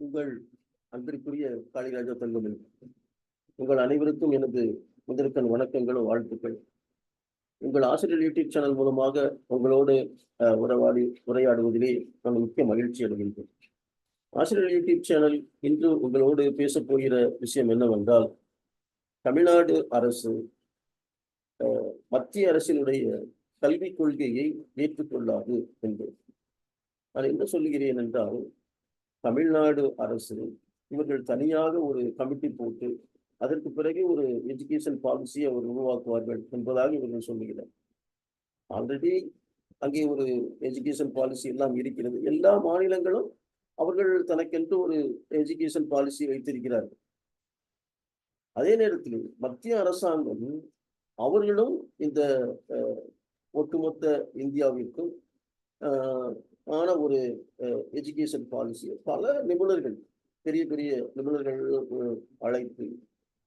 உங்கள் அன்பிற்குரிய காளிராஜா தங்கமணி உங்கள் அனைவருக்கும் எனது முதற்கண் வணக்கங்களும் வாழ்த்துக்கள். உங்கள் ஆசிரியர் யூடியூப் சேனல் மூலமாக உங்களோடு உறவாடி உரையாடுவதிலே நான் முக்கிய மகிழ்ச்சி அடைகின்றேன். ஆசிரியர் யூடியூப் சேனல் இன்று உங்களோடு பேசப்போகிற விஷயம் என்னவென்றால் தமிழ்நாடு அரசு மத்திய அரசினுடைய கல்விக் கொள்கையை ஏற்றுக்கொள்ளாது என்பது. நான் என்ன சொல்கிறேன் என்றால் தமிழ்நாடு அரசு இவர்கள் தனியாக ஒரு கமிட்டி போட்டு அதற்கு பிறகு ஒரு எஜுகேஷன் பாலிசியை அவர் உருவாக்குவார்கள் என்பதாக இவர்கள் சொல்லுகிறார். ஆல்ரெடி அங்கே ஒரு எஜுகேஷன் பாலிசி எல்லாம் இருக்கிறது. எல்லா மாநிலங்களும் அவர்கள் தனக்கென்று ஒரு எஜுகேஷன் பாலிசி வைத்திருக்கிறார்கள். அதே நேரத்தில் மத்திய அரசாங்கம் அவர்களும் இந்த ஒட்டுமொத்த இந்தியாவிற்கும் ஆன ஒரு எஜுகேஷன் பாலிசி பல நிபுணர்கள் பெரிய பெரிய நிபுணர்கள் அழைத்து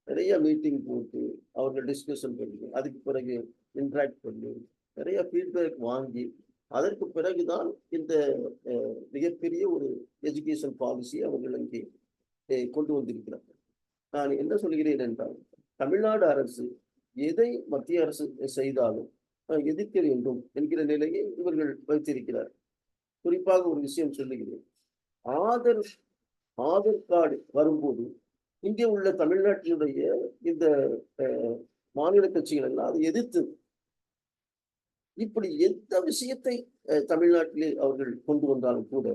நிறைய மீட்டிங் போட்டு அவர்கள் டிஸ்கஷன் பண்ணி அதுக்கு பிறகு இன்ட்ராக்ட் பண்ணி நிறைய ஃபீட்பேக் வாங்கி அதற்கு பிறகுதான் இந்த மிகப்பெரிய ஒரு எஜுகேஷன் பாலிசியை அவர்கள் அங்கே கொண்டு வந்திருக்கிறார்கள். நான் என்ன சொல்கிறேன் என்றால் தமிழ்நாடு அரசு எதை மத்திய அரசு செய்தாலும் எதிர்க்க வேண்டும் என்கிற நிலையை இவர்கள் வைத்திருக்கிறார் குறிப்பாக ஒரு விஷயம் சொல்லுகிறேன் ஆதர் ஆதார் கார்டு வரும்போது இங்கே உள்ள தமிழ்நாட்டினுடைய இந்த மாநில கட்சிகள் எல்லாம் அதை எதிர்த்து இப்படி எந்த விஷயத்தை அஹ், தமிழ்நாட்டிலே அவர்கள் கொண்டு வந்தாலும் கூட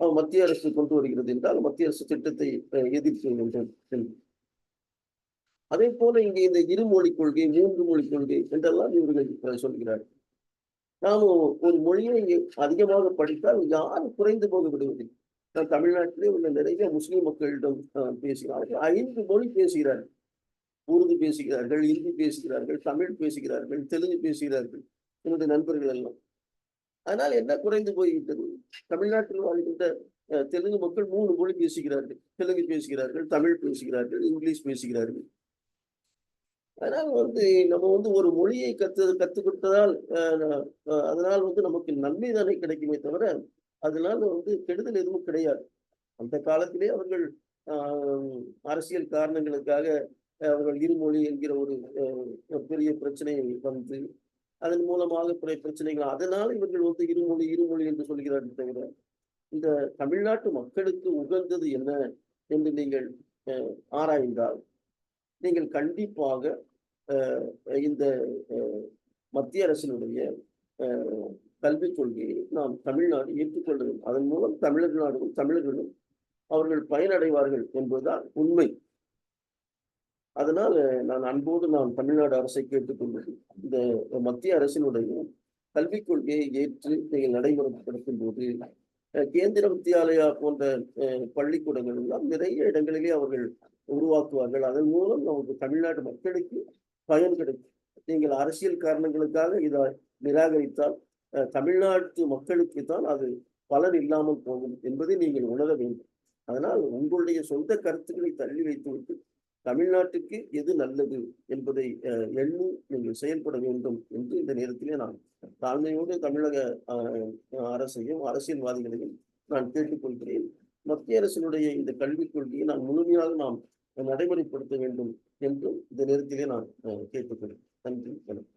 மத்திய அரசு கொண்டு வருகிறது என்றால் மத்திய அரசு திட்டத்தை எதிர்த்து என்று. அதே போல இங்கே இந்த இருமொழி கொள்கை மூன்று மொழி கொள்கை என்றெல்லாம் இவர்கள் சொல்கிறார்கள் நாம் ஒரு மொழியை அதிகமாக படித்தால் யாரும் குறைந்து போக விடுவதில்லை நான் தமிழ்நாட்டிலே உள்ள நிறைய முஸ்லீம் மக்களிடம் பேசுகிறார்கள். ஐந்து மொழி பேசுகிறார்கள் உருது பேசுகிறார்கள் இந்தி பேசுகிறார்கள் தமிழ் பேசுகிறார்கள் தெலுங்கு பேசுகிறார்கள் என்னுடைய நண்பர்கள் எல்லாம். அதனால் என்ன குறைந்து போய்விட்டது? தமிழ்நாட்டில் வாழ்கின்ற தெலுங்கு மக்கள் மூணு மொழி பேசுகிறார்கள். தெலுங்கு பேசுகிறார்கள் தமிழ் பேசுகிறார்கள் இங்கிலீஷ் பேசுகிறார்கள். அதனால் வந்து நம்ம வந்து ஒரு மொழியை கற்று கற்றுக்கொடுத்ததால் அதனால் வந்து நமக்கு நன்மை தானே கிடைக்குமே தவிர அதனால வந்து கெடுதல் எதுவும் கிடையாது. அந்த காலத்திலே அவர்கள் ஆஹ், அரசியல் காரணங்களுக்காக அவர்கள் இருமொழி என்கிற ஒரு பெரிய பிரச்சனை வந்து அதன் மூலமாக பிற பிரச்சனைகள் அதனால இவர்கள் வந்து இருமொழி இருமொழி என்று சொல்கிறார்கள் தவிர இந்த தமிழ்நாட்டு மக்களுக்கு உகந்தது என்ன என்று நீங்கள் அஹ், ஆராய்ந்தால் நீங்கள் கண்டிப்பாக இந்த மத்திய அரசினுடைய கல்விக் கொள்கையை நாம் தமிழ்நாடு ஏற்றுக்கொள்ள வேண்டும். அதன் மூலம் தமிழ்நாடும் தமிழர்களும் அவர்கள் பயனடைவார்கள் என்பதுதான் உண்மை. அதனால் நான் அன்போடு நான் தமிழ்நாடு அரசை கேட்டுக்கொள்வது இந்த மத்திய அரசினுடைய கல்விக் கொள்கையை ஏற்று நீங்கள் நடைமுறைப்படுத்தும் போது கேந்திர வித்யாலயா போன்ற அஹ், பள்ளிக்கூடங்கள் எல்லாம் நிறைய இடங்களிலே அவர்கள் உருவாக்குவார்கள். அதன் மூலம் நமக்கு தமிழ்நாட்டு மக்களுக்கு பயன் கிடைக்கும். நீங்கள் அரசியல் காரணங்களுக்காக இதை நிராகரித்தால் தமிழ்நாட்டு மக்களுக்கு தான் அது பலன் இல்லாமல் போகும் என்பதை நீங்கள் உணர வேண்டும். அதனால் உங்களுடைய சொந்த கருத்துக்களை தள்ளி வைத்துவிட்டு தமிழ்நாட்டுக்கு எது நல்லது என்பதை எண்ணி நீங்கள் செயல்பட வேண்டும் என்று இந்த நேரத்திலே நான் தாழ்மையோடு தமிழக அரசையும் அரசியல்வாதிகளையும் நான் கேட்டுக்கொள்கிறேன். மத்திய அரசினுடைய இந்த கல்விக் கொள்கையை நாம் முழுமையாக நாம் நடைமுறைப்படுத்த வேண்டும் என்றும் இந்த நேரத்திலே நான் அஹ், கேட்டுக்கொள்கிறேன். நன்றி வணக்கம்.